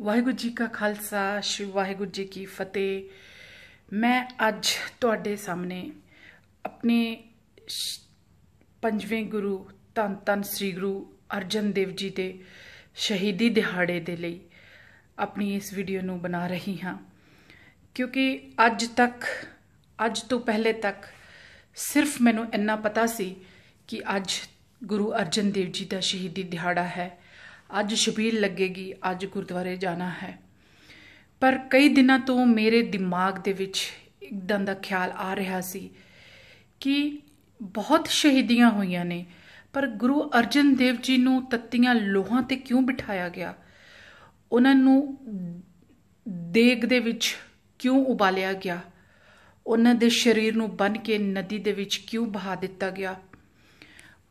ਵਾਹਿਗੁਰੂ ਜੀ ਕਾ ਖਾਲਸਾ, ਸ੍ਰੀ ਵਾਹਿਗੁਰੂ ਜੀ ਕੀ ਫਤਿਹ। ਮੈਂ ਅੱਜ ਤੁਹਾਡੇ ਸਾਹਮਣੇ ਆਪਣੇ ਪੰਜਵੇਂ ਗੁਰੂ ਧੰਨ ਧੰਨ ਸ੍ਰੀ ਗੁਰੂ ਅਰਜਨ ਦੇਵ ਜੀ ਦੇ ਸ਼ਹੀਦੀ ਦਿਹਾੜੇ ਦੇ ਲਈ ਆਪਣੀ ਇਸ ਵੀਡੀਓ ਨੂੰ ਬਣਾ ਰਹੀ ਹਾਂ। ਕਿਉਂਕਿ ਅੱਜ ਤੱਕ, ਅੱਜ ਤੋਂ ਪਹਿਲੇ ਤੱਕ ਸਿਰਫ ਮੈਨੂੰ ਇੰਨਾ ਪਤਾ ਸੀ ਕਿ ਅੱਜ ਗੁਰੂ ਅਰਜਨ ਦੇਵ ਜੀ ਦਾ ਸ਼ਹੀਦੀ ਦਿਹਾੜਾ ਹੈ। ਅੱਜ ਸ਼ਬੀਲ ਲੱਗੇਗੀ, ਅੱਜ ਗੁਰਦੁਆਰੇ ਜਾਣਾ ਹੈ। ਪਰ ਕਈ ਦਿਨਾਂ ਤੋਂ ਮੇਰੇ ਦਿਮਾਗ ਦੇ ਵਿੱਚ ਇੱਕਦਮ ਦਾ ਖਿਆਲ ਆ ਰਿਹਾ ਸੀ ਕਿ ਬਹੁਤ ਸ਼ਹੀਦੀਆਂ ਹੋਈਆਂ ਨੇ, ਪਰ ਗੁਰੂ ਅਰਜਨ ਦੇਵ ਜੀ ਨੂੰ ਤੱਤੀਆਂ ਲੋਹਾਂ ਤੇ ਕਿਉਂ ਬਿਠਾਇਆ ਗਿਆ? ਉਹਨਾਂ ਨੂੰ ਦੇਗ ਦੇ ਵਿੱਚ ਕਿਉਂ ਉਬਾਲਿਆ ਗਿਆ? ਉਹਨਾਂ ਦੇ ਸਰੀਰ ਨੂੰ ਬੰਨ ਕੇ ਨਦੀ ਦੇ ਵਿੱਚ ਕਿਉਂ ਬਹਾ ਦਿੱਤਾ ਗਿਆ?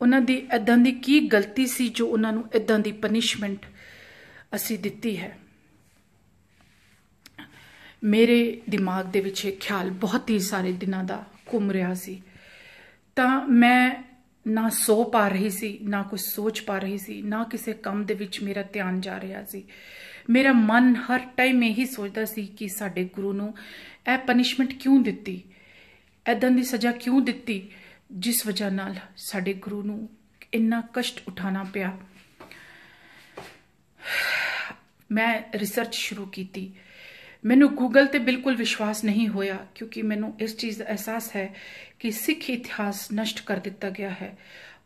ਉਹਨਾਂ ਦੀ ਇਦਾਂ ਦੀ ਕੀ ਗਲਤੀ ਸੀ ਜੋ ਉਹਨਾਂ ਨੂੰ ਇਦਾਂ ਦੀ ਪਨਿਸ਼ਮੈਂਟ ਅਸੀਂ ਦਿੱਤੀ ਹੈ? ਮੇਰੇ ਦਿਮਾਗ ਦੇ ਵਿੱਚ ਇਹ ਖਿਆਲ ਬਹੁਤ ਹੀ ਸਾਰੇ ਦਿਨਾਂ ਦਾ ਘੁੰਮ ਰਿਹਾ ਸੀ। ਤਾਂ ਮੈਂ ਨਾ ਸੋ ਪਾ ਰਹੀ ਸੀ, ਨਾ ਕੁਝ ਸੋਚ ਪਾ ਰਹੀ ਸੀ, ਨਾ ਕਿਸੇ ਕੰਮ ਦੇ ਵਿੱਚ ਮੇਰਾ ਧਿਆਨ ਜਾ ਰਿਹਾ ਸੀ। ਮੇਰਾ ਮਨ ਹਰ ਟਾਈਮ ਇਹੀ ਸੋਚਦਾ ਸੀ ਕਿ ਸਾਡੇ ਗੁਰੂ ਨੂੰ ਇਹ ਪਨਿਸ਼ਮੈਂਟ ਕਿਉਂ ਦਿੱਤੀ? ਐਦਾਂ ਦੀ ਸਜ਼ਾ ਕਿਉਂ ਦਿੱਤੀ? ਜਿਸ ਵਜ੍ਹਾ ਨਾਲ ਸਾਡੇ ਗੁਰੂ ਨੂੰ ਇੰਨਾ ਕਸ਼ਟ ਉਠਾਣਾ ਪਿਆ। ਮੈਂ ਰਿਸਰਚ ਸ਼ੁਰੂ ਕੀਤੀ। ਮੈਨੂੰ ਗੂਗਲ ਤੇ ਬਿਲਕੁਲ ਵਿਸ਼ਵਾਸ ਨਹੀਂ ਹੋਇਆ, ਕਿਉਂਕਿ ਮੈਨੂੰ ਇਸ ਚੀਜ਼ ਦਾ ਅਹਿਸਾਸ ਹੈ ਕਿ ਸਿੱਖ ਇਤਿਹਾਸ ਨਸ਼ਟ ਕਰ ਦਿੱਤਾ ਗਿਆ ਹੈ।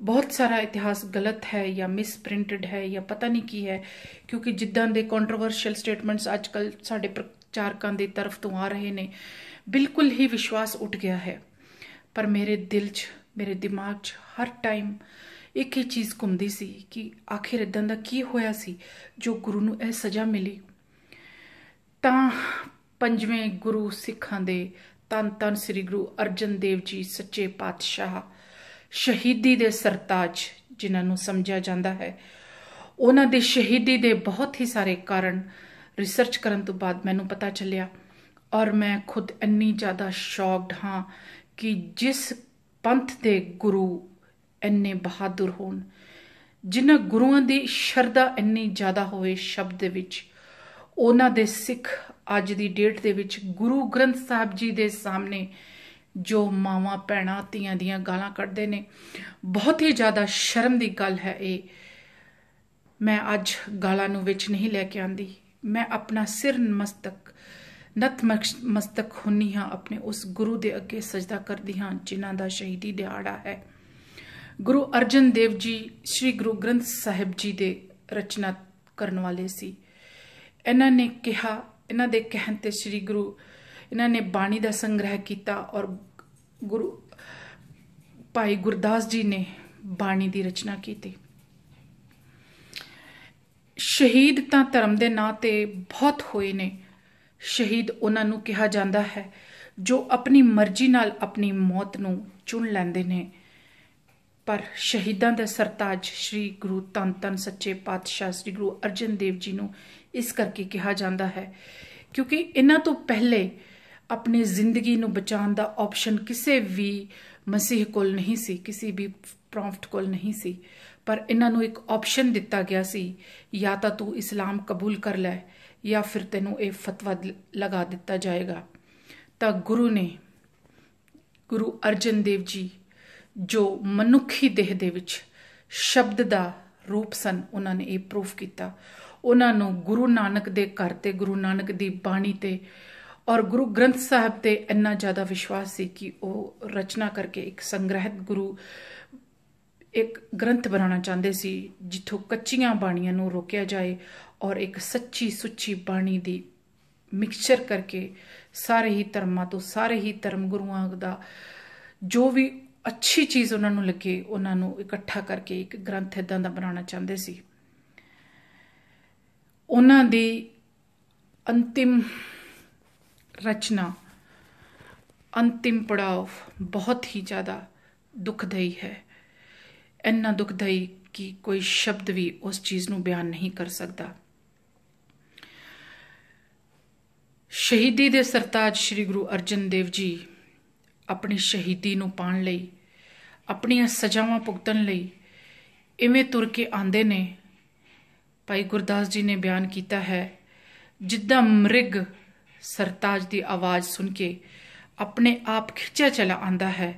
ਬਹੁਤ ਸਾਰਾ ਇਤਿਹਾਸ ਗਲਤ ਹੈ ਜਾਂ ਮਿਸਪ੍ਰਿੰਟਡ ਹੈ ਜਾਂ ਪਤਾ ਨਹੀਂ ਕੀ ਹੈ, ਕਿਉਂਕਿ ਜਿੱਦਾਂ ਦੇ ਕੰਟਰੋਵਰਸ਼ੀਅਲ ਸਟੇਟਮੈਂਟਸ ਅੱਜਕੱਲ ਸਾਡੇ ਪ੍ਰਚਾਰਕਾਂ ਦੀ ਤਰਫ ਤੋਂ ਆ ਰਹੇ ਨੇ, ਬਿਲਕੁਲ ਹੀ ਵਿਸ਼ਵਾਸ ਉੱਠ ਗਿਆ ਹੈ। ਪਰ ਮੇਰੇ ਦਿਲ 'ਚ, ਮੇਰੇ ਦਿਮਾਗ 'ਚ ਹਰ ਟਾਈਮ ਇੱਕ ਹੀ ਚੀਜ਼ ਘੁੰਮਦੀ ਸੀ ਕਿ ਆਖਿਰ ਇਦਾਂ ਦਾ ਕੀ ਹੋਇਆ ਸੀ ਜੋ ਗੁਰੂ ਨੂੰ ਇਹ ਸਜ਼ਾ ਮਿਲੀ। ਤਾਂ ਪੰਜਵੇਂ ਗੁਰੂ ਸਿੱਖਾਂ ਦੇ ਤਨ ਤਨ ਸ੍ਰੀ ਗੁਰੂ ਅਰਜਨ ਦੇਵ ਜੀ ਸੱਚੇ ਪਾਤਸ਼ਾਹ ਸ਼ਹੀਦੀ ਦੇ ਸਰਤਾਜ, ਜਿਨ੍ਹਾਂ ਨੂੰ ਸਮਝਿਆ ਜਾਂਦਾ ਹੈ, ਉਹਨਾਂ ਦੀ ਸ਼ਹੀਦੀ ਦੇ ਬਹੁਤ ਹੀ ਸਾਰੇ ਕਾਰਨ ਰਿਸਰਚ ਕਰਨ ਤੋਂ ਬਾਅਦ ਮੈਨੂੰ ਪਤਾ ਚੱਲਿਆ ਔਰ ਮੈਂ ਖੁਦ ਇੰਨੀ ਜ਼ਿਆਦਾ ਸ਼ੌਕਡ ਹਾਂ ਕਿ ਜਿਸ ਪੰਥ ਦੇ ਗੁਰੂ ਇੰਨੇ ਬਹਾਦਰ ਹੋਣ, ਜਿਨ੍ਹਾਂ ਗੁਰੂਆਂ ਦੀ ਸ਼ਰਧਾ ਇੰਨੀ ਜ਼ਿਆਦਾ ਹੋਵੇ ਸ਼ਬਦ ਦੇ ਵਿੱਚ, ਉਹਨਾਂ ਦੇ ਸਿੱਖ ਅੱਜ ਦੀ ਡੇਟ ਦੇ ਵਿੱਚ ਗੁਰੂ ਗ੍ਰੰਥ ਸਾਹਿਬ ਜੀ ਦੇ ਸਾਹਮਣੇ ਜੋ ਮਾਵਾਂ, ਭੈਣਾਂ, ਧੀਆਂ ਦੀਆਂ ਗਾਲਾਂ ਕੱਢਦੇ ਨੇ, ਬਹੁਤ ਹੀ ਜ਼ਿਆਦਾ ਸ਼ਰਮ ਦੀ ਗੱਲ ਹੈ ਇਹ। ਮੈਂ ਅੱਜ ਗਾਲਾਂ ਨੂੰ ਵਿੱਚ ਨਹੀਂ ਲੈ ਕੇ ਆਂਦੀ। ਮੈਂ ਆਪਣਾ ਸਿਰ ਨਮਸਤਕ ਨਤ ਮਸਤਕ ਹੁੰਨੀ ਹਾਂ, ਆਪਣੇ ਉਸ ਗੁਰੂ ਦੇ ਅੱਗੇ ਸਜਦਾ ਕਰਦੀ ਹਾਂ, ਜਿਨ੍ਹਾਂ ਦਾ ਸ਼ਹੀਦੀ ਦਿਹਾੜਾ ਹੈ। ਗੁਰੂ ਅਰਜਨ ਦੇਵ ਜੀ, ਸ੍ਰੀ ਗੁਰੂ ਗ੍ਰੰਥ ਸਾਹਿਬ ਜੀ ਦੇ ਰਚਨਾ ਕਰਨ ਵਾਲੇ ਸੀ। ਇਹਨਾਂ ਨੇ ਕਿਹਾ, ਇਹਨਾਂ ਦੇ ਕਹਿਣ ਤੇ ਸ੍ਰੀ ਗੁਰੂ, ਇਹਨਾਂ ਨੇ ਬਾਣੀ ਦਾ ਸੰਗ੍ਰਹਿ ਕੀਤਾ ਔਰ ਗੁਰੂ, ਭਾਈ ਗੁਰਦਾਸ ਜੀ ਨੇ ਬਾਣੀ ਦੀ ਰਚਨਾ ਕੀਤੀ। ਸ਼ਹੀਦ ਤਾਂ ਧਰਮ ਦੇ ਨਾਂ ਤੇ ਬਹੁਤ ਹੋਏ ਨੇ। ਸ਼ਹੀਦ ਉਹਨਾਂ ਨੂੰ ਕਿਹਾ ਜਾਂਦਾ ਹੈ, ਜੋ ਆਪਣੀ ਮਰਜ਼ੀ ਨਾਲ ਆਪਣੀ ਮੌਤ ਨੂੰ ਚੁਣ ਲੈਂਦੇ ਨੇ। ਪਰ ਸ਼ਹੀਦਾਂ ਦਾ ਸਰਤਾਜ ਸ੍ਰੀ ਗੁਰੂ ਧੰਨ ਧੰਨ ਸੱਚੇ ਪਾਤਸ਼ਾਹ ਸ੍ਰੀ ਗੁਰੂ ਅਰਜਨ ਦੇਵ ਜੀ ਨੂੰ ਇਸ ਕਰਕੇ ਕਿਹਾ ਜਾਂਦਾ ਹੈ, ਕਿਉਂਕਿ ਇਹਨਾਂ ਤੋਂ ਪਹਿਲੇ ਆਪਣੀ ਜ਼ਿੰਦਗੀ ਨੂੰ ਬਚਾਉਣ ਦਾ ਆਪਸ਼ਨ ਕਿਸੇ ਵੀ ਮਸੀਹ ਕੋਲ ਨਹੀਂ ਸੀ, ਕਿਸੇ ਵੀ ਪ੍ਰੋਫਟ ਕੋਲ ਨਹੀਂ ਸੀ। ਪਰ ਇਹਨਾਂ ਨੂੰ ਇੱਕ ਆਪਸ਼ਨ ਦਿੱਤਾ ਗਿਆ ਸੀ, ਜਾਂ ਤਾਂ ਤੂੰ ਇਸਲਾਮ ਕਬੂਲ ਕਰ ਲੈ ਜਾਂ ਫਿਰ ਤੈਨੂੰ ਇਹ ਫਤਵਾ ਲਗਾ ਦਿੱਤਾ ਜਾਏਗਾ। ਤਾਂ ਗੁਰੂ ਨੇ, ਗੁਰੂ ਅਰਜਨ ਦੇਵ ਜੀ, ਜੋ ਮਨੁੱਖੀ ਦੇਹ ਦੇ ਵਿੱਚ ਸ਼ਬਦ ਦਾ ਰੂਪ ਸਨ, ਉਹਨਾਂ ਨੇ ਇਹ ਪ੍ਰੂਫ ਕੀਤਾ। ਉਹਨਾਂ ਨੂੰ ਗੁਰੂ ਨਾਨਕ ਦੇ ਘਰ ਤੇ, ਗੁਰੂ ਨਾਨਕ ਦੀ ਬਾਣੀ ਤੇ ਔਰ ਗੁਰੂ ਗ੍ਰੰਥ ਸਾਹਿਬ ਤੇ ਇੰਨਾ ਜ਼ਿਆਦਾ ਵਿਸ਼ਵਾਸ ਸੀ ਕਿ ਉਹ ਰਚਨਾ ਕਰਕੇ ਇੱਕ ਸੰਗ੍ਰਹਿਤ ਗੁਰੂ, ਇੱਕ ਗ੍ਰੰਥ ਬਣਾਉਣਾ ਚਾਹੁੰਦੇ ਸੀ, ਜਿੱਥੋਂ ਕੱਚੀਆਂ ਬਾਣੀਆਂ ਨੂੰ ਰੋਕਿਆ ਜਾਏ ਔਰ ਇੱਕ ਸੱਚੀ ਸੁੱਚੀ ਬਾਣੀ ਦੀ ਮਿਕਸਚਰ ਕਰਕੇ ਸਾਰੇ ਹੀ ਧਰਮਾਂ ਤੋਂ, ਸਾਰੇ ਹੀ ਧਰਮ ਗੁਰੂਆਂ ਦਾ ਜੋ ਵੀ ਅੱਛੀ ਚੀਜ਼ ਉਹਨਾਂ ਨੂੰ ਲੱਗੇ, ਉਹਨਾਂ ਨੂੰ ਇਕੱਠਾ ਕਰਕੇ ਇੱਕ ਗ੍ਰੰਥ ਇਦਾਂ ਦਾ ਬਣਾਉਣਾ ਚਾਹੁੰਦੇ ਸੀ। ਉਹਨਾਂ ਦੀ ਅੰਤਿਮ ਰਚਨਾ, ਅੰਤਿਮ ਪੜਾਅ ਬਹੁਤ ਹੀ ਜ਼ਿਆਦਾ ਦੁਖਦਾਈ ਹੈ। ਇੰਨਾ ਦੁਖਦਾਈ ਕਿ ਕੋਈ ਸ਼ਬਦ ਵੀ ਉਸ ਚੀਜ਼ ਨੂੰ ਬਿਆਨ ਨਹੀਂ ਕਰ ਸਕਦਾ। ਸ਼ਹੀਦੀ ਦੇ ਸਰਤਾਜ ਸ੍ਰੀ ਗੁਰੂ ਅਰਜਨ ਦੇਵ ਜੀ ਆਪਣੀ ਸ਼ਹੀਦੀ ਨੂੰ ਪਾਣ ਲਈ, ਆਪਣੀਆਂ ਸਜ਼ਾਵਾਂ ਭੁਗਤਣ ਲਈ ਇਵੇਂ ਤੁਰ ਕੇ ਆਂਦੇ ਨੇ। ਭਾਈ ਗੁਰਦਾਸ ਜੀ ਨੇ ਬਿਆਨ ਕੀਤਾ ਹੈ, ਜਿੱਦਾਂ ਮ੍ਰਿਗ ਸਰਤਾਜ ਦੀ ਆਵਾਜ਼ ਸੁਣ ਕੇ ਆਪਣੇ ਆਪ ਖਿੱਚਿਆ ਚਲਾ ਆਂਦਾ ਹੈ,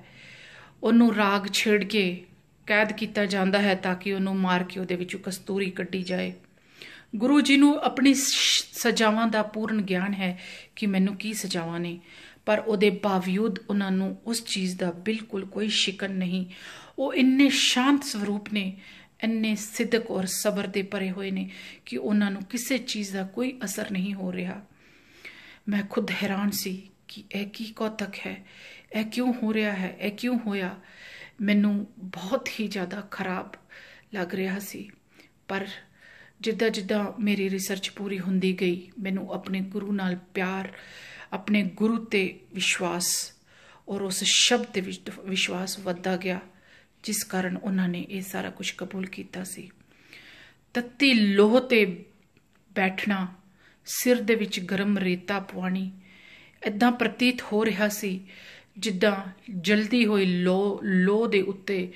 ਉਹਨੂੰ ਰਾਗ ਛੇੜ ਕੇ ਕੈਦ ਕੀਤਾ ਜਾਂਦਾ ਹੈ ਤਾਂ ਕਿ ਉਹਨੂੰ ਮਾਰ ਕੇ ਉਹਦੇ ਵਿੱਚੋਂ ਕਸਤੂਰੀ ਕੱਢੀ ਜਾਏ। ਗੁਰੂ ਜੀ ਨੂੰ ਆਪਣੀ ਸਜ਼ਾਵਾਂ ਦਾ ਪੂਰਨ ਗਿਆਨ ਹੈ ਕਿ ਮੈਨੂੰ ਕੀ ਸਜ਼ਾਵਾਂ ਨੇ। ਪਰ ਉਹਦੇ ਬਾਵਜੂਦ ਉਹਨਾਂ ਨੂੰ ਉਸ ਚੀਜ਼ ਦਾ ਬਿਲਕੁਲ ਕੋਈ ਸ਼ਿਕਨ ਨਹੀਂ। ਉਹ ਇੰਨੇ ਸ਼ਾਂਤ ਸਰੂਪ ਨੇ, ਇੰਨੇ ਸਿੱਧਕ ਔਰ ਸਬਰ ਦੇ ਭਰੇ ਹੋਏ ਨੇ ਕਿ ਉਹਨਾਂ ਨੂੰ ਕਿਸੇ ਚੀਜ਼ ਦਾ ਕੋਈ ਅਸਰ ਨਹੀਂ ਹੋ ਰਿਹਾ। ਮੈਂ ਖੁਦ ਹੈਰਾਨ ਸੀ ਕਿ ਇਹ ਕੀ ਕੌਤਕ ਹੈ, ਇਹ ਕਿਉਂ ਹੋ ਰਿਹਾ ਹੈ, ਇਹ ਕਿਉਂ ਹੋਇਆ? ਮੈਨੂੰ ਬਹੁਤ ਹੀ ਜ਼ਿਆਦਾ ਖਰਾਬ ਲੱਗ ਰਿਹਾ ਸੀ। ਪਰ ਜਿੱਦਾਂ ਜਿੱਦਾਂ ਮੇਰੀ ਰਿਸਰਚ ਪੂਰੀ ਹੁੰਦੀ ਗਈ, ਮੈਨੂੰ ਆਪਣੇ ਗੁਰੂ ਨਾਲ ਪਿਆਰ, ਆਪਣੇ ਗੁਰੂ ਤੇ ਵਿਸ਼ਵਾਸ ਔਰ ਉਸ ਸ਼ਬਦ ਦੇ ਵਿੱਚ ਵਿਸ਼ਵਾਸ ਵੱਧਦਾ ਗਿਆ, ਜਿਸ ਕਾਰਨ ਉਹਨਾਂ ਨੇ ਇਹ ਸਾਰਾ ਕੁਝ ਕਬੂਲ ਕੀਤਾ ਸੀ। ਤੱਤੀ ਲੋਹ ਤੇ ਬੈਠਣਾ, ਸਿਰ ਦੇ ਵਿੱਚ ਗਰਮ ਰੇਤਾ ਪਵਾਣੀ ਇਦਾਂ ਪ੍ਰਤੀਤ ਹੋ ਰਿਹਾ ਸੀ ਜਿੱਦਾਂ ਜਲਦੀ ਹੋਈ ਲੋ ਲੋ ਦੇ ਉੱਤੇ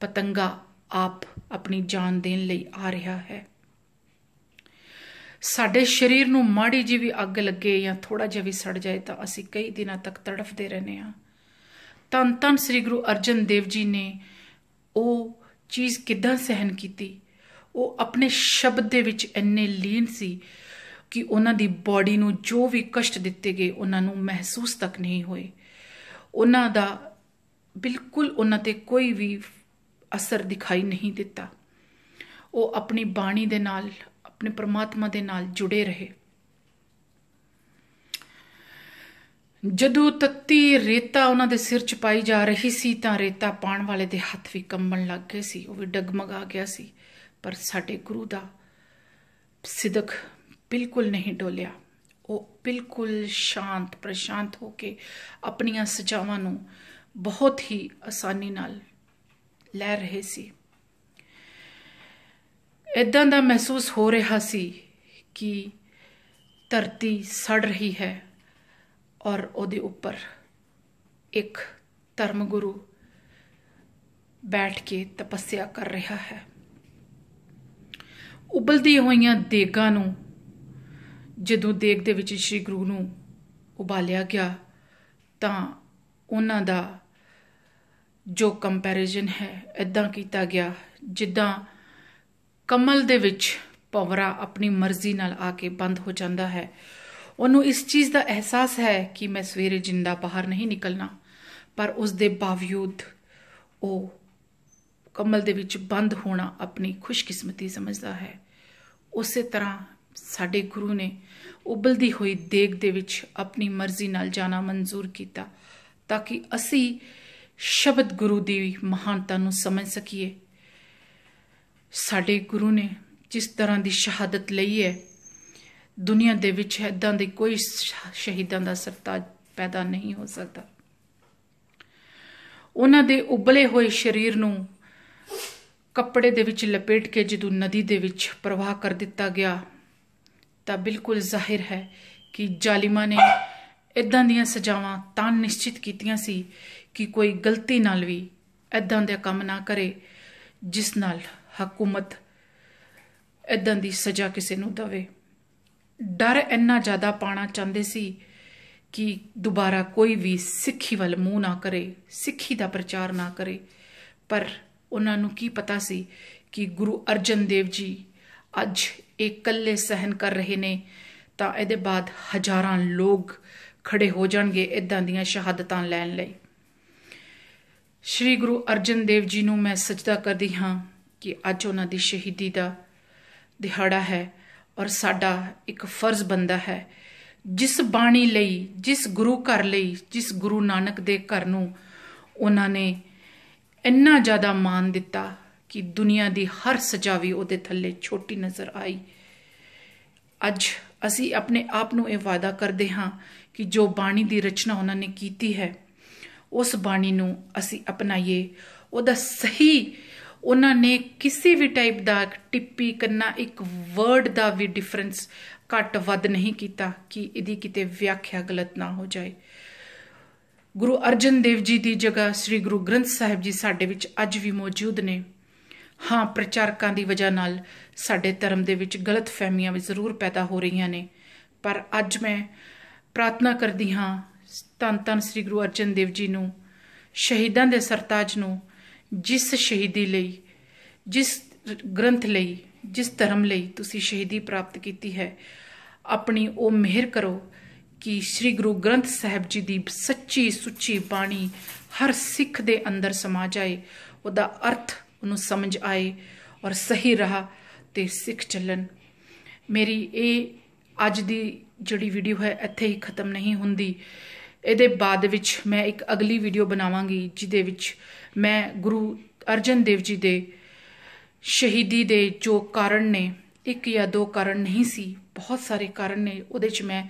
ਪਤੰਗਾ ਆਪ ਆਪਣੀ ਜਾਨ ਦੇਣ ਲਈ ਆ ਰਿਹਾ ਹੈ। ਸਾਡੇ ਸਰੀਰ ਨੂੰ ਮਾੜੀ ਜੀ ਵੀ ਅੱਗ ਲੱਗੇ ਜਾਂ ਥੋੜਾ ਜਿਹਾ ਵੀ ਸੜ ਜਾਏ ਤਾਂ ਅਸੀਂ ਕਈ ਦਿਨਾਂ ਤੱਕ ਤੜਫਦੇ ਰਹਿੰਦੇ ਹਾਂ। ਤਨ ਤਨ ਸ੍ਰੀ ਗੁਰੂ ਅਰਜਨ ਦੇਵ ਜੀ ਨੇ ਉਹ ਚੀਜ਼ ਕਿਦਾਂ ਸਹਿਨ ਕੀਤੀ? ਉਹ ਆਪਣੇ ਸ਼ਬਦ ਦੇ ਵਿੱਚ ਇੰਨੇ ਲੀਨ ਸੀ ਕਿ ਉਹਨਾਂ ਦੀ ਬਾਡੀ ਨੂੰ ਜੋ ਵੀ ਕਸ਼ਟ ਦਿੱਤੇ ਗਏ, ਉਹਨਾਂ ਨੂੰ ਮਹਿਸੂਸ ਤੱਕ ਨਹੀਂ ਹੋਏ। ਉਹਨਾਂ ਦਾ ਬਿਲਕੁਲ ਉਹਨਾਂ ਤੇ ਕੋਈ ਵੀ ਅਸਰ ਦਿਖਾਈ ਨਹੀਂ ਦਿੱਤਾ। ਉਹ ਆਪਣੀ ਬਾਣੀ ਦੇ ਨਾਲ ਆਪਣੇ ਪ੍ਰਮਾਤਮਾ ਦੇ ਨਾਲ ਜੁੜੇ ਰਹੇ। ਜਦੋਂ ਤੱਤੀ ਰੇਤਾ ਉਹਨਾਂ ਦੇ ਸਿਰ 'ਚ ਪਾਈ ਜਾ ਰਹੀ ਸੀ ਤਾਂ ਰੇਤਾ ਪਾਣ ਵਾਲੇ ਦੇ ਹੱਥ ਵੀ ਕੰਬਣ ਲੱਗ ਗਏ ਸੀ। ਉਹ ਵੀ ਡਗਮਗਾ ਗਿਆ ਸੀ, ਪਰ ਸਾਡੇ ਗੁਰੂ ਦਾ ਸਿਦਕ ਬਿਲਕੁਲ ਨਹੀਂ ਡੋਲਿਆ। ਉਹ ਬਿਲਕੁਲ ਸ਼ਾਂਤ, ਪ੍ਰਸ਼ਾਂਤ ਹੋ ਕੇ ਆਪਣੀਆਂ ਸਜਾਵਾਂ ਨੂੰ ਬਹੁਤ ਹੀ ਆਸਾਨੀ ਨਾਲ ਲੈ ਰਹੇ ਸੀ। ਇਦਾਂ ਦਾ ਮਹਿਸੂਸ ਹੋ ਰਿਹਾ ਸੀ ਕਿ ਧਰਤੀ ਸੜ ਰਹੀ ਹੈ ਔਰ ਉਹਦੇ ਉੱਪਰ ਇੱਕ ਧਰਮ ਗੁਰੂ ਬੈਠ ਕੇ ਤਪੱਸਿਆ ਕਰ ਰਿਹਾ ਹੈ। ਉਬਲਦੀ ਹੋਈਆਂ ਦੇਗਾਂ ਨੂੰ, ਜਦੋਂ ਦੇਗ ਦੇ ਵਿੱਚ ਸ੍ਰੀ ਗੁਰੂ ਨੂੰ ਉਬਾਲਿਆ ਗਿਆ, ਤਾਂ ਉਹਨਾਂ ਦਾ ਜੋ ਕੰਪੈਰੀਜ਼ਨ ਹੈ ਇਦਾਂ ਕੀਤਾ ਗਿਆ, ਜਿੱਦਾਂ ਕਮਲ ਦੇ ਵਿੱਚ ਪਵਰਾ ਆਪਣੀ ਮਰਜ਼ੀ ਨਾਲ ਆ ਕੇ ਬੰਦ ਹੋ ਜਾਂਦਾ ਹੈ। ਉਹਨੂੰ ਇਸ ਚੀਜ਼ ਦਾ ਅਹਿਸਾਸ ਹੈ ਕਿ ਮੈਂ ਸਵੇਰੇ ਜਿੰਦਾ ਬਾਹਰ ਨਹੀਂ ਨਿਕਲਣਾ, ਪਰ ਉਸ ਦੇ ਬਾਵਜੂਦ ਉਹ ਕਮਲ ਦੇ ਵਿੱਚ ਬੰਦ ਹੋਣਾ ਆਪਣੀ ਖੁਸ਼ਕਿਸਮਤੀ ਸਮਝਦਾ ਹੈ। ਉਸੇ ਤਰ੍ਹਾਂ ਸਾਡੇ ਗੁਰੂ ਨੇ ਉਬਲਦੀ ਹੋਈ ਦੇਗ ਦੇ ਵਿੱਚ ਆਪਣੀ ਮਰਜ਼ੀ ਨਾਲ ਜਾਣਾ ਮਨਜ਼ੂਰ ਕੀਤਾ, ਤਾਂ ਕਿ ਅਸੀਂ ਸ਼ਬਦ ਗੁਰੂ ਦੀ ਮਹਾਨਤਾ ਨੂੰ ਸਮਝ ਸਕੀਏ। ਸਾਡੇ ਗੁਰੂ ਨੇ ਜਿਸ ਤਰ੍ਹਾਂ ਦੀ ਸ਼ਹਾਦਤ ਲਈ ਹੈ, ਦੁਨੀਆ ਦੇ ਵਿੱਚ ਇਦਾਂ ਦੇ ਕੋਈ ਸ਼ਹੀਦਾਂ ਦਾ ਸਰਤਾਜ ਪੈਦਾ ਨਹੀਂ ਹੋ ਸਕਦਾ। ਉਹਨਾਂ ਦੇ ਉਬਲੇ ਹੋਏ ਸਰੀਰ ਨੂੰ ਕੱਪੜੇ ਦੇ ਵਿੱਚ ਲਪੇਟ ਕੇ ਜਦੋਂ ਨਦੀ ਦੇ ਵਿੱਚ ਪ੍ਰਵਾਹ ਕਰ ਦਿੱਤਾ ਗਿਆ, ਤਾਂ ਬਿਲਕੁਲ ਜ਼ਾਹਿਰ ਹੈ ਕਿ ਜ਼ਾਲਿਮਾਂ ਨੇ ਇਦਾਂ ਦੀਆਂ ਸਜ਼ਾਵਾਂ ਤਾਂ ਨਿਸ਼ਚਿਤ ਕੀਤੀਆਂ ਸੀ ਕਿ ਕੋਈ ਗਲਤੀ ਨਾਲ ਵੀ ਇਦਾਂ ਦਾ ਕੰਮ ਨਾ ਕਰੇ, ਜਿਸ ਨਾਲ ਹਕੂਮਤ ਇਦਾਂ ਦੀ ਸਜ਼ਾ ਕਿਸੇ ਨੂੰ ਦਵੇ। ਡਰ ਇੰਨਾ ਜ਼ਿਆਦਾ ਪਾਣਾ ਚਾਹੁੰਦੇ ਸੀ ਕਿ ਦੁਬਾਰਾ ਕੋਈ ਵੀ ਸਿੱਖੀ ਵੱਲ ਮੂੰਹ ਨਾ ਕਰੇ, ਸਿੱਖੀ ਦਾ ਪ੍ਰਚਾਰ ਨਾ ਕਰੇ। ਪਰ ਉਹਨਾਂ ਨੂੰ ਕੀ ਪਤਾ ਸੀ ਕਿ ਗੁਰੂ ਅਰਜਨ ਦੇਵ ਜੀ ਅੱਜ ਇਹ ਇਕੱਲੇ ਸਹਿਨ ਕਰ ਰਹੇ ਨੇ, ਤਾਂ ਇਹਦੇ ਬਾਅਦ ਹਜ਼ਾਰਾਂ ਲੋਕ ਖੜੇ ਹੋ ਜਾਣਗੇ ਇਦਾਂ ਦੀਆਂ ਸ਼ਹਾਦਤਾਂ ਲੈਣ ਲਈ। ਸ਼੍ਰੀ ਗੁਰੂ ਅਰਜਨ ਦੇਵ ਜੀ ਨੂੰ ਮੈਂ ਸਜਦਾ ਕਰਦੀ ਹਾਂ ਕਿ ਅੱਜ ਉਹਨਾਂ ਦੀ ਸ਼ਹੀਦੀ ਦਾ ਦਿਹਾੜਾ ਹੈ ਔਰ ਸਾਡਾ ਇੱਕ ਫਰਜ਼ ਬੰਦਾ ਹੈ। ਜਿਸ ਬਾਣੀ ਲਈ, ਜਿਸ ਗੁਰੂ ਘਰ ਲਈ, ਜਿਸ ਗੁਰੂ ਨਾਨਕ ਦੇ ਘਰ ਨੂੰ ਉਹਨਾਂ ਨੇ ਇੰਨਾ ਜ਼ਿਆਦਾ ਮਾਨ ਦਿੱਤਾ ਕਿ ਦੁਨੀਆ ਦੀ ਹਰ ਸਜ਼ਾ ਵੀ ਉਹਦੇ ਥੱਲੇ ਛੋਟੀ ਨਜ਼ਰ ਆਈ। ਅੱਜ ਅਸੀਂ ਆਪਣੇ ਆਪ ਨੂੰ ਇਹ ਵਾਅਦਾ ਕਰਦੇ ਹਾਂ ਕਿ ਜੋ ਬਾਣੀ ਦੀ ਰਚਨਾ ਉਹਨਾਂ ਨੇ ਕੀਤੀ ਹੈ, ਉਸ ਬਾਣੀ ਨੂੰ ਅਸੀਂ ਅਪਣਾਈਏ, ਉਹਦਾ ਸਹੀ ਉਹਨਾਂ ਨੇ ਕਿਸੇ ਵੀ ਟਾਈਪ ਦਾ ਟਿੱਪੀ ਕਰਨਾ, ਇੱਕ ਵਰਡ ਦਾ ਵੀ ਡਿਫਰੈਂਸ ਘੱਟ ਵੱਧ ਨਹੀਂ ਕੀਤਾ ਕਿ ਇਹਦੀ ਕਿਤੇ ਵਿਆਖਿਆ ਗਲਤ ਨਾ ਹੋ ਜਾਏ। ਗੁਰੂ ਅਰਜਨ ਦੇਵ ਜੀ ਦੀ ਜਗ੍ਹਾ ਸ੍ਰੀ ਗੁਰੂ ਗ੍ਰੰਥ ਸਾਹਿਬ ਜੀ ਸਾਡੇ ਵਿੱਚ ਅੱਜ ਵੀ ਮੌਜੂਦ ਨੇ। ਹਾਂ, ਪ੍ਰਚਾਰਕਾਂ ਦੀ ਵਜ੍ਹਾ ਨਾਲ ਸਾਡੇ ਧਰਮ ਦੇ ਵਿੱਚ ਗਲਤ ਫਹਿਮੀਆਂ ਵੀ ਜ਼ਰੂਰ ਪੈਦਾ ਹੋ ਰਹੀਆਂ ਨੇ। ਪਰ ਅੱਜ ਮੈਂ ਪ੍ਰਾਰਥਨਾ ਕਰਦੀ ਹਾਂ ਤਨ ਤਨ ਸ੍ਰੀ ਗੁਰੂ ਅਰਜਨ ਦੇਵ ਜੀ ਨੂੰ, ਸ਼ਹੀਦਾਂ ਦੇ ਸਰਤਾਜ ਨੂੰ ਜਿਸ ਸ਼ਹੀਦੀ ਲਈ, ਜਿਸ ਗ੍ਰੰਥ ਲਈ, ਜਿਸ ਧਰਮ ਲਈ ਤੁਸੀਂ ਸ਼ਹੀਦੀ ਪ੍ਰਾਪਤ ਕੀਤੀ ਹੈ, ਆਪਣੀ ਉਹ ਮਿਹਰ ਕਰੋ ਕਿ ਸ੍ਰੀ ਗੁਰੂ ਗ੍ਰੰਥ ਸਾਹਿਬ ਜੀ ਦੀ ਸੱਚੀ ਸੁੱਚੀ ਬਾਣੀ ਹਰ ਸਿੱਖ ਦੇ ਅੰਦਰ ਸਮਾ ਜਾਏ, ਉਹਦਾ ਅਰਥ ਉਹਨੂੰ ਸਮਝ ਆਏ ਔਰ ਸਹੀ ਰਾਹ ਤੇ ਸਿੱਖ ਚੱਲਣ। ਮੇਰੀ ਇਹ ਅੱਜ ਦੀ ਜਿਹੜੀ ਵੀਡੀਓ ਹੈ, ਇੱਥੇ ਹੀ ਖਤਮ ਨਹੀਂ ਹੁੰਦੀ। ਇਹਦੇ ਬਾਅਦ ਵਿੱਚ ਮੈਂ ਇੱਕ ਅਗਲੀ ਵੀਡੀਓ ਬਣਾਵਾਂਗੀ, ਜਿਹਦੇ ਵਿੱਚ ਮੈਂ ਗੁਰੂ ਅਰਜਨ ਦੇਵ ਜੀ ਦੇ ਸ਼ਹੀਦੀ ਦੇ ਜੋ ਕਾਰਨ ਨੇ, ਇੱਕ ਜਾਂ ਦੋ ਕਾਰਨ ਨਹੀਂ ਸੀ, ਬਹੁਤ ਸਾਰੇ ਕਾਰਨ ਨੇ, ਉਹਦੇ 'ਚ ਮੈਂ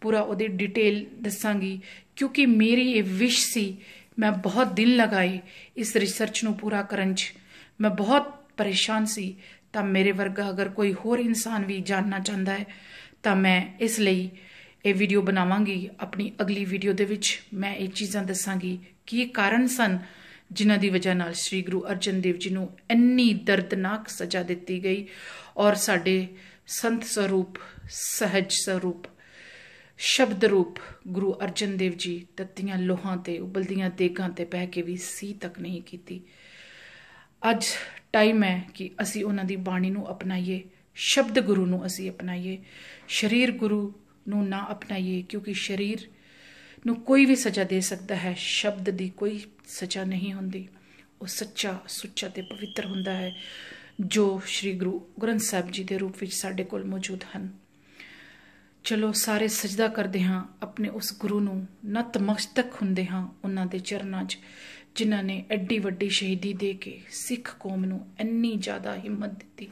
ਪੂਰਾ ਉਹਦੀ ਡਿਟੇਲ ਦੱਸਾਂਗੀ। ਕਿਉਂਕਿ ਮੇਰੀ ਇਹ ਵਿਸ਼ ਸੀ, ਮੈਂ ਬਹੁਤ ਦਿਨ ਲਗਾਏ ਇਸ ਰਿਸਰਚ ਨੂੰ ਪੂਰਾ ਕਰਨ 'ਚ। ਮੈਂ ਬਹੁਤ ਪਰੇਸ਼ਾਨ ਸੀ, ਤਾਂ ਮੇਰੇ ਵਰਗਾ ਅਗਰ ਕੋਈ ਹੋਰ ਇਨਸਾਨ ਵੀ ਜਾਣਨਾ ਚਾਹੁੰਦਾ ਹੈ, ਤਾਂ ਮੈਂ ਇਸ ਲਈ ਇਹ ਵੀਡੀਓ ਬਣਾਵਾਂਗੀ। ਆਪਣੀ ਅਗਲੀ ਵੀਡੀਓ ਦੇ ਵਿੱਚ ਮੈਂ ਇਹ ਚੀਜ਼ਾਂ ਦੱਸਾਂਗੀ ਕੀ ਕਾਰਨ ਸਨ ਜਿਨ੍ਹਾਂ ਦੀ ਵਜ੍ਹਾ ਨਾਲ ਸ੍ਰੀ ਗੁਰੂ ਅਰਜਨ ਦੇਵ ਜੀ ਨੂੰ ਇੰਨੀ ਦਰਦਨਾਕ ਸਜ਼ਾ ਦਿੱਤੀ ਗਈ ਔਰ ਸਾਡੇ ਸੰਤ ਸਰੂਪ, ਸਹਿਜ ਸਰੂਪ, ਸ਼ਬਦ ਰੂਪ ਗੁਰੂ ਅਰਜਨ ਦੇਵ ਜੀ ਤੱਤੀਆਂ ਲੋਹਾਂ ਤੇ, ਉਬਲਦੀਆਂ ਦੇਗਾਂ ਤੇ ਬਹਿ ਕੇ ਵੀ ਸੀ ਤੱਕ ਨਹੀਂ ਕੀਤੀ। ਅੱਜ ਟਾਈਮ ਹੈ ਕਿ ਅਸੀਂ ਉਹਨਾਂ ਦੀ ਬਾਣੀ ਨੂੰ ਅਪਣਾਈਏ, ਸ਼ਬਦ ਗੁਰੂ ਨੂੰ ਅਸੀਂ ਅਪਣਾਈਏ, ਸਰੀਰ ਗੁਰੂ ਨੂੰ ਨਾ ਅਪਣਾਈਏ, ਕਿਉਂਕਿ ਸਰੀਰ ਨੂੰ ਕੋਈ ਵੀ ਸਜ਼ਾ ਦੇ ਸਕਦਾ ਹੈ, ਸ਼ਬਦ ਦੀ ਕੋਈ ਸਜ਼ਾ ਨਹੀਂ ਹੁੰਦੀ। ਉਹ ਸੱਚਾ, ਸੁੱਚਾ ਤੇ ਪਵਿੱਤਰ ਹੁੰਦਾ ਹੈ, ਜੋ ਸ੍ਰੀ ਗੁਰੂ ਗ੍ਰੰਥ ਸਾਹਿਬ ਜੀ ਦੇ ਰੂਪ ਵਿੱਚ ਸਾਡੇ ਕੋਲ ਮੌਜੂਦ ਹਨ। ਚਲੋ ਸਾਰੇ ਸਜਦਾ ਕਰਦੇ ਹਾਂ, ਆਪਣੇ ਉਸ ਗੁਰੂ ਨੂੰ ਨਤਮਸਤਕ ਹੁੰਦੇ ਹਾਂ ਉਹਨਾਂ ਦੇ ਚਰਨਾਂ 'ਚ, ਜਿਨ੍ਹਾਂ ਨੇ ਐਡੀ ਵੱਡੀ ਸ਼ਹੀਦੀ ਦੇ ਕੇ ਸਿੱਖ ਕੌਮ ਨੂੰ ਇੰਨੀ ਜ਼ਿਆਦਾ ਹਿੰਮਤ ਦਿੱਤੀ।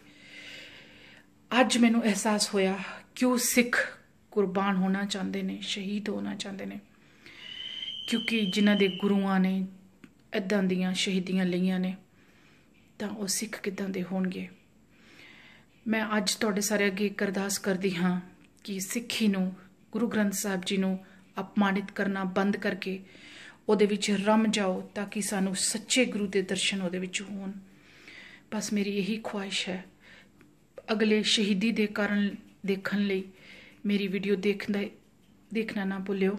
ਅੱਜ ਮੈਨੂੰ ਅਹਿਸਾਸ ਹੋਇਆ ਕਿਉਂ ਸਿੱਖ ਕੁਰਬਾਨ ਹੋਣਾ ਚਾਹੁੰਦੇ ਨੇ, ਸ਼ਹੀਦ ਹੋਣਾ ਚਾਹੁੰਦੇ ਨੇ। ਕਿਉਂਕਿ ਜਿਨ੍ਹਾਂ ਦੇ ਗੁਰੂਆਂ ਨੇ ਇਦਾਂ ਦੀਆਂ ਸ਼ਹੀਦੀਆਂ ਲਈਆਂ ਨੇ, ਤਾਂ ਉਹ ਸਿੱਖ ਕਿਦਾਂ ਦੇ ਹੋਣਗੇ? ਮੈਂ ਅੱਜ ਤੁਹਾਡੇ ਸਾਰੇ ਅੱਗੇ ਇੱਕ ਅਰਦਾਸ ਕਰਦੀ ਹਾਂ ਕਿ ਸਿੱਖੀ ਨੂੰ, ਗੁਰੂ ਗ੍ਰੰਥ ਸਾਹਿਬ ਜੀ ਨੂੰ ਅਪਮਾਨਿਤ ਕਰਨਾ ਬੰਦ ਕਰਕੇ ਉਹਦੇ ਵਿੱਚ ਰਮ ਜਾਓ ਤਾਂ ਕਿ ਸਾਨੂੰ ਸੱਚੇ ਗੁਰੂ ਦੇ ਦਰਸ਼ਨ ਉਹਦੇ ਵਿੱਚ ਹੋਣ। ਬਸ ਮੇਰੀ ਇਹੀ ਖੁਆਇਸ਼ ਹੈ। ਅਗਲੇ ਸ਼ਹੀਦੀ ਦੇ ਕਾਰਨ ਦੇਖਣ ਲਈ ਮੇਰੀ ਵੀਡੀਓ ਦੇਖਦਾ ਦੇਖਣਾ ਨਾ ਭੁੱਲਿਓ।